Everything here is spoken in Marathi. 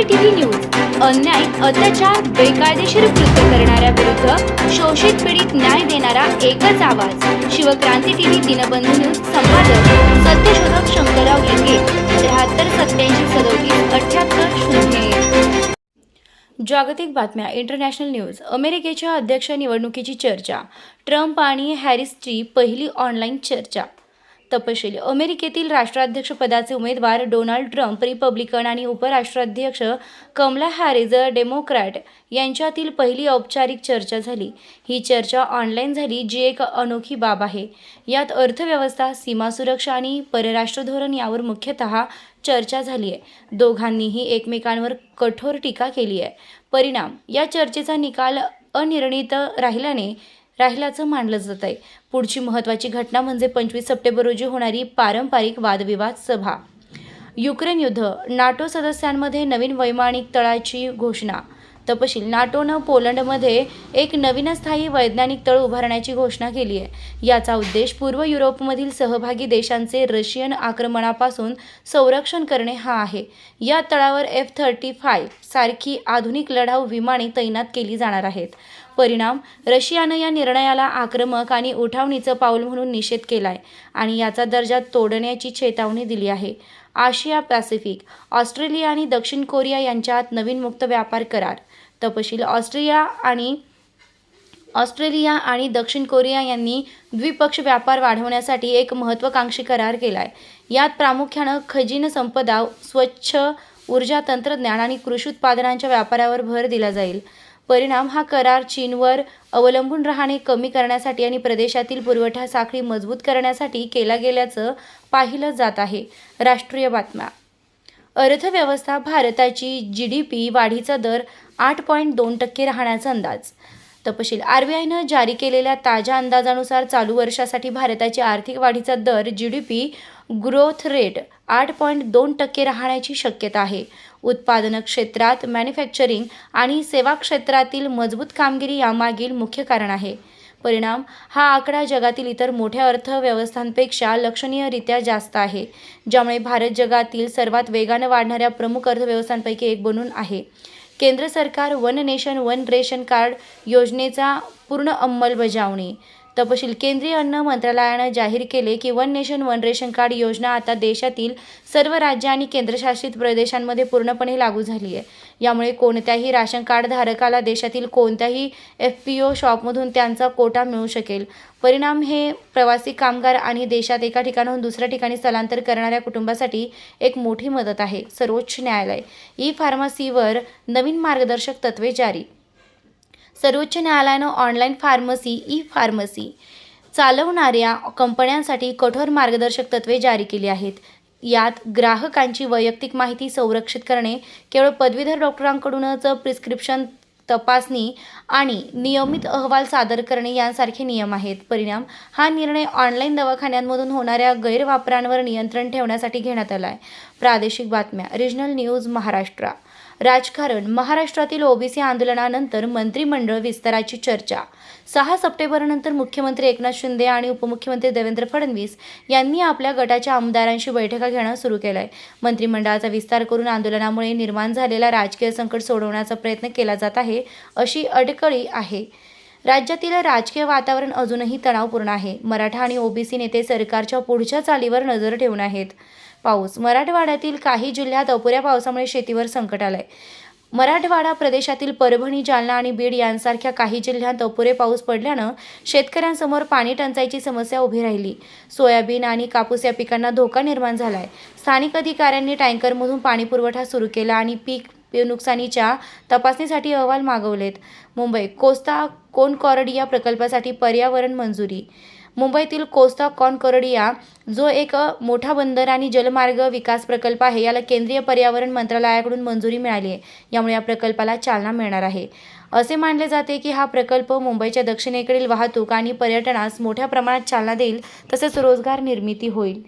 CCTV news. अन्याय अत्याचार बेकायदेशीर कृत्य करणाऱ्या विरुद्ध शोषित पीडित न्याय देणारा एकच आवाज. शिवक्रांती टीव्ही दिनबंधू न्यूज संपादक सत्यशोधक शंकरराव लिंगे त्र्याहत्तर सत्याऐंशी सदोतीस अठ्याहत्तर शून्य जागतिक बातम्या इंटरनॅशनल न्यूज अमेरिकेच्या अध्यक्ष निवडणुकीची चर्चा ट्रम्प आणि हॅरिसची पहिली ऑनलाईन चर्चा. तपशील. अमेरिकेतील राष्ट्राध्यक्षपदाचे उमेदवार डोनाल्ड ट्रम्प रिपब्लिकन आणि उपराष्ट्राध्यक्ष कमला हॅरिस डेमोक्रॅट यांच्यातील पहिली औपचारिक चर्चा झाली. ही चर्चा ऑनलाईन झाली जी एक अनोखी बाब आहे. यात अर्थव्यवस्था सीमा सुरक्षा आणि परराष्ट्र धोरण यावर मुख्यतः चर्चा झाली आहे. दोघांनीही एकमेकांवर कठोर टीका केली आहे. परिणाम या चर्चेचा निकाल अनिर्णित राहिल्याने राहिल्याचं मानलं जात आहे. पुढची महत्त्वाची घटना म्हणजे पंचवीस सप्टेंबर रोजी होणारी पारंपरिक वादविवाद सभा. युक्रेन युद्ध नाटो सदस्यांमध्ये नवीन वैमानिक तळाची घोषणा. तपशील नाटोनं पोलंडमध्ये एक नवीन स्थायी वैज्ञानिक तळ उभारण्याची घोषणा केली आहे. याचा उद्देश पूर्व युरोपमधील सहभागी देशांचे रशियन आक्रमणापासून संरक्षण करणे हा आहे. या तळावर एफ थर्टी फाय सारखी आधुनिक लढाऊ विमाने तैनात केली जाणार आहेत. परिणाम. रशियानं या निर्णयाला आक्रमक आणि उठावणीचं पाऊल म्हणून निषेध केलाय आणि याचा दर्जा तोडण्याची चेतावणी दिली आहे. आशिया पॅसिफिक ऑस्ट्रेलिया आणि दक्षिण कोरिया यांच्यात नवीन मुक्त व्यापार करार. तपशील ऑस्ट्रेलिया आणि ऑस्ट्रेलिया आणि दक्षिण कोरिया यांनी द्विपक्ष व्यापार वाढवण्यासाठी एक महत्त्वाकांक्षी करार केला आहे यात प्रामुख्यानं खजिन संपदा स्वच्छ ऊर्जा तंत्रज्ञान आणि कृषी उत्पादनांच्या व्यापारावर भर दिला जाईल. परिणाम हा करार चीनवर अवलंबून राहणे कमी करण्यासाठी आणि प्रदेशातील पुरवठा साखळी मजबूत करण्यासाठी केला गेल्याचं पाहिलं जात आहे. राष्ट्रीय बातम्या. अर्थव्यवस्था भारताची जी डी पी वाढीचा दर आठ पॉईंट दोन टक्के राहण्याचा अंदाज. तपशील आर बी आयनं जारी केलेल्या ताज्या अंदाजानुसार चालू वर्षासाठी भारताची आर्थिक वाढीचा दर G D P growth rate आठ पॉईंट दोन टक्के राहण्याची शक्यता आहे. उत्पादन क्षेत्रात मॅन्युफॅक्चरिंग आणि सेवा क्षेत्रातील मजबूत कामगिरी यामागील मुख्य कारण आहे. परिणाम हा आकडा जगातील इतर मोठ्या अर्थव्यवस्थांपेक्षा लक्षणीयरित्या जास्त आहे ज्यामुळे भारत जगातील सर्वात वेगानं वाढणाऱ्या प्रमुख अर्थव्यवस्थांपैकी एक बनून आहे. केंद्र सरकार one nation one ration card योजनेचा पूर्ण अंमलबजावणी तपशील. केंद्रीय अन्न मंत्रालयानं जाहीर केले की one nation one ration card योजना आता देशातील सर्व राज्य आणि केंद्रशासित प्रदेशांमध्ये पूर्णपणे लागू झाली आहे. यामुळे कोणत्याही राशन कार्ड धारकाला देशातील कोणत्याही एफ पी ओ शॉपमधून त्यांचा कोटा मिळू शकेल. परिणाम हे प्रवासी कामगार आणि देशात एका ठिकाणाहून दुसऱ्या ठिकाणी स्थलांतर करणाऱ्या कुटुंबासाठी एक मोठी मदत आहे. सर्वोच्च न्यायालय. ई फार्मसीवर नवीन मार्गदर्शक तत्त्वे जारी. सर्वोच्च न्यायालयानं ऑनलाईन फार्मसी ई फार्मसी चालवणाऱ्या कंपन्यांसाठी कठोर मार्गदर्शक तत्त्वे जारी केली आहेत. यात ग्राहकांची वैयक्तिक माहिती संरक्षित करणे केवळ पदवीधर डॉक्टरांकडूनच प्रिस्क्रिप्शन तपासणी आणि नियमित अहवाल सादर करणे यांसारखे नियम आहेत. परिणाम हा निर्णय ऑनलाईन दवाखान्यांमधून होणाऱ्या गैरवापरांवर नियंत्रण ठेवण्यासाठी घेण्यात आला आहे प्रादेशिक बातम्या. Regional news Maharashtra. राजकारण. महाराष्ट्रातील ओबीसी आंदोलनानंतर मंत्रिमंडळ विस्ताराची चर्चा. सहा सप्टेंबरनंतर मुख्यमंत्री एकनाथ शिंदे आणि उपमुख्यमंत्री देवेंद्र फडणवीस यांनी आपल्या गटाच्या आमदारांशी बैठका घेणं सुरू केलं आहे मंत्रिमंडळाचा विस्तार करून आंदोलनामुळे निर्माण झालेला राजकीय संकट सोडवण्याचा प्रयत्न केला जात आहे अशी अडकळी आहे. राज्यातील राजकीय वातावरण अजूनही तणावपूर्ण आहे. मराठा आणि ओबीसी नेते सरकारच्या पुढच्या चालीवर नजर ठेवून आहेत. पाऊस. मराठवाड्यातील काही जिल्ह्यात अपुऱ्या पावसामुळे शेतीवर संकट आलंय. मराठवाडा प्रदेशातील परभणी जालना आणि बीड यांसारख्या काही जिल्ह्यात अपुरे पाऊस पडल्यानं शेतकऱ्यांसमोर पाणी टंचाईची समस्या उभी राहिली. सोयाबीन आणि कापूस या पिकांना धोका निर्माण झालाय. स्थानिक अधिकाऱ्यांनी टँकरमधून पाणी पुरवठा सुरू केला आणि पीक नुकसानीच्या तपासणीसाठी अहवाल मागवलेत. मुंबई कोस्ता कोनकॉरडिया प्रकल्पासाठी पर्यावरण मंजुरी. मुंबईतील कोस्ता कॉनकॉरडिया जो एक मोठा बंदर आणि जलमार्ग विकास प्रकल्प आहे याला केंद्रीय पर्यावरण मंत्रालयाकडून मंजुरी मिळाली आहे. यामुळे या प्रकल्पाला चालना मिळणार आहे. असे मानले जाते की हा प्रकल्प मुंबईच्या दक्षिणेकडील वाहतूक आणि पर्यटनास मोठ्या प्रमाणात चालना देईल तसेच रोजगार निर्मिती होईल.